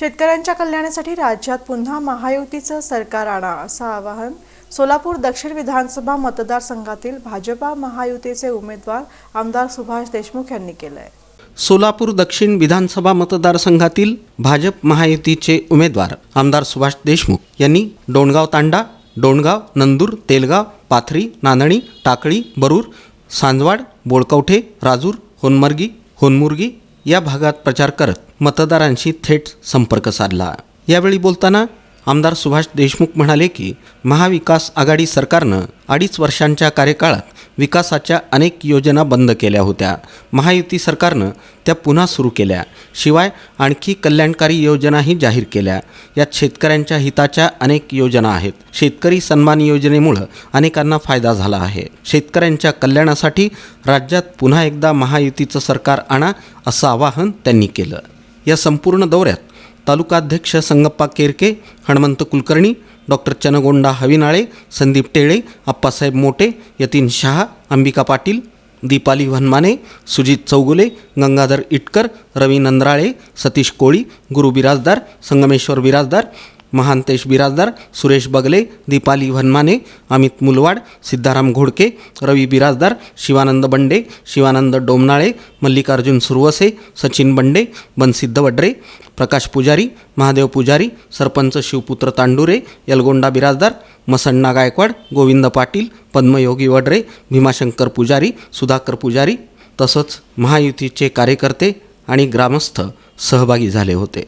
शेतकऱ्यांच्या कल्याणासाठी राज्यात पुन्हा महायुतीचं सरकार आणा असं आवाहन सोलापूर दक्षिण विधानसभा मतदारसंघातील भाजपा महायुतीचे उमेदवार आमदार सुभाष देशमुख यांनी केलं आहे सोलापूर दक्षिण विधानसभा मतदारसंघातील भाजप महायुतीचे उमेदवार आमदार सुभाष देशमुख यांनी डोणगाव तांडा डोणगाव नंदूर तेलगाव पाथरी नांदणी टाकळी बरूर सांजवाड बोळकवठे राजूर होनमर्गी होनमुर्गी या भागात प्रचार करत मतदारांशी थेट संपर्क साधला. यावेळी बोलताना आमदार सुभाष देशमुख म्हणाले की महाविकास आघाडी सरकारनं अडीच वर्षांच्या कार्यकाळात विकासाच्या अनेक योजना बंद केल्या होत्या. महायुती सरकारनं त्या पुन्हा सुरू केल्या. शिवाय आणखी कल्याणकारी योजनाही जाहीर केल्या. यात शेतकऱ्यांच्या हिताच्या अनेक योजना आहेत. शेतकरी सन्मान योजनेमुळं अनेकांना फायदा झाला आहे. शेतकऱ्यांच्या कल्याणासाठी राज्यात पुन्हा एकदा महायुतीचं सरकार आणा असं आवाहन त्यांनी केलं. या संपूर्ण दौऱ्यात तालुकाध्यक्ष संगप्पा केरके हणमंत कुलकर्णी डॉक्टर चनगोंडा हविनाळे संदीप टेळे अप्पासाहेब मोटे यतीन शहा अंबिका पाटील दीपाली वनमाने सुजित चौगुले गंगाधर इटकर रवी नंद्राळे सतीश कोळी गुरु बिराजदार संगमेश्वर बिराजदार महांतेश बिराजदार सुरेश बगले दीपाली भन्माने अमित मुलवाड सिद्धाराम घोडके रवी बिराजदार शिवानंद बंडे शिवानंद डोमनाळे मल्लिकार्जुन सुरवसे सचिन बंडे बनसिद्ध वड्रे प्रकाश पुजारी महादेव पुजारी सरपंच शिवपुत्र तांडुरे यलगोंडा बिराजदार मसण्णा गायकवाड गोविंद पाटील पद्मयोगी वड्रे भीमाशंकर पुजारी सुधाकर पुजारी तसंच महायुतीचे कार्यकर्ते आणि ग्रामस्थ सहभागी झाले होते.